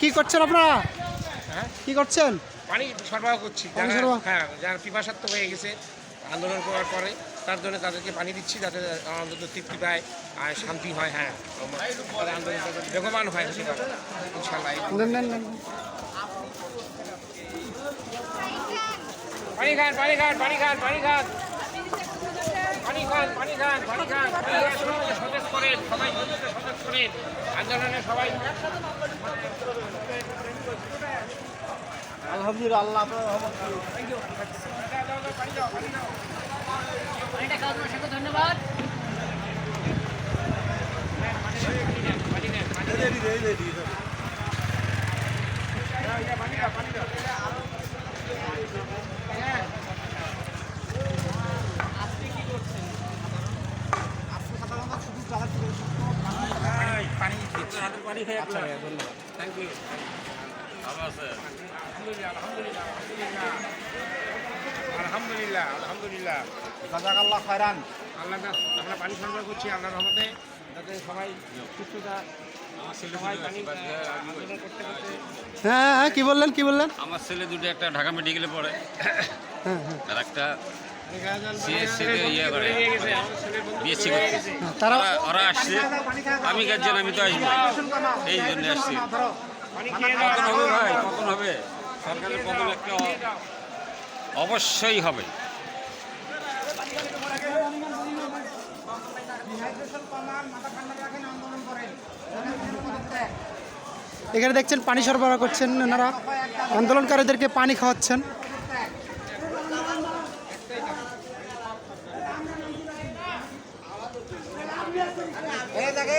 কি করছেন আপনারা? কি করছেন? পানি সরবরাহ করছি। হ্যাঁ যারা পিপাসার্থ হয়ে গেছে আন্দোলন করার পরে তার জন্য তাদেরকে পানি দিচ্ছি যাতে অন্তত তৃপ্তি পায় আর শান্তি হয় হ্যাঁ। বেগবান হয় সেটা ইনশাল্লাহ। পানি খান পানি খান পানি খান পানি খান। খান পানি খান পানি খান পানি খান। শরীরকে সতেজ করেন সবাই সতেজ করেন। আন্দোলনে সবাই আলহামদুলিল্লাহ আল্লাহ আপনার আচ্ছা ধন্যবাদ। থ্যাংক ইউ ভালো আলহামদুলিল্লাহ আলহামদুলিল্লাহ আলহামদুলিল্লাহ। জাজাকাল্লাহ খয়রান। আল্লাহ আমরা পানি সংগ্রহ করছি আল্লাহ রহমতে যাতে সবাই সুস্থতা হ্যাঁ হ্যাঁ কি বললেন কি বললেন? আমার ছেলে দুটো একটা ঢাকা মেডিকেলে পড়ে। হ্যাঁ, হ্যাঁ। আর একটা ইয়ে করে, বিএসসি করতে। তারা ওরা- আসছে। আমি গার্জেন আমি তো আসব। এই জন্য আসছি। কখন হবে ভাই? কখন হবে? সরকারের কখন একটা অবশ্যই হবে। এখানে দেখছেন পানি সরবরাহ করছেন ওনারা। আন্দোলনকারীদেরকে পানি খাওয়াচ্ছেন।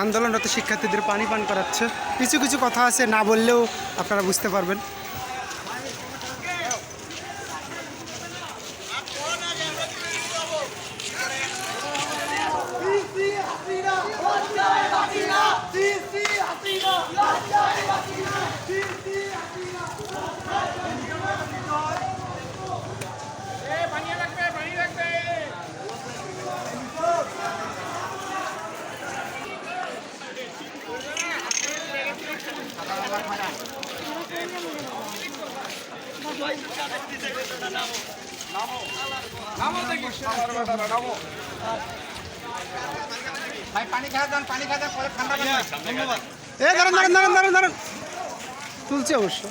আন্দোলনরত শিক্ষার্থীদের পানি পান করাচ্ছে। কিছু কিছু কথা আছে না বললেও আপনারা বুঝতে পারবেন পানি লাগবে পানি লাগবে ভাই পানি খাওয়া দেন পানি ঠান্ডা ধরেন ধরেন ধরেন ধরেন। তুলছে অবশ্য।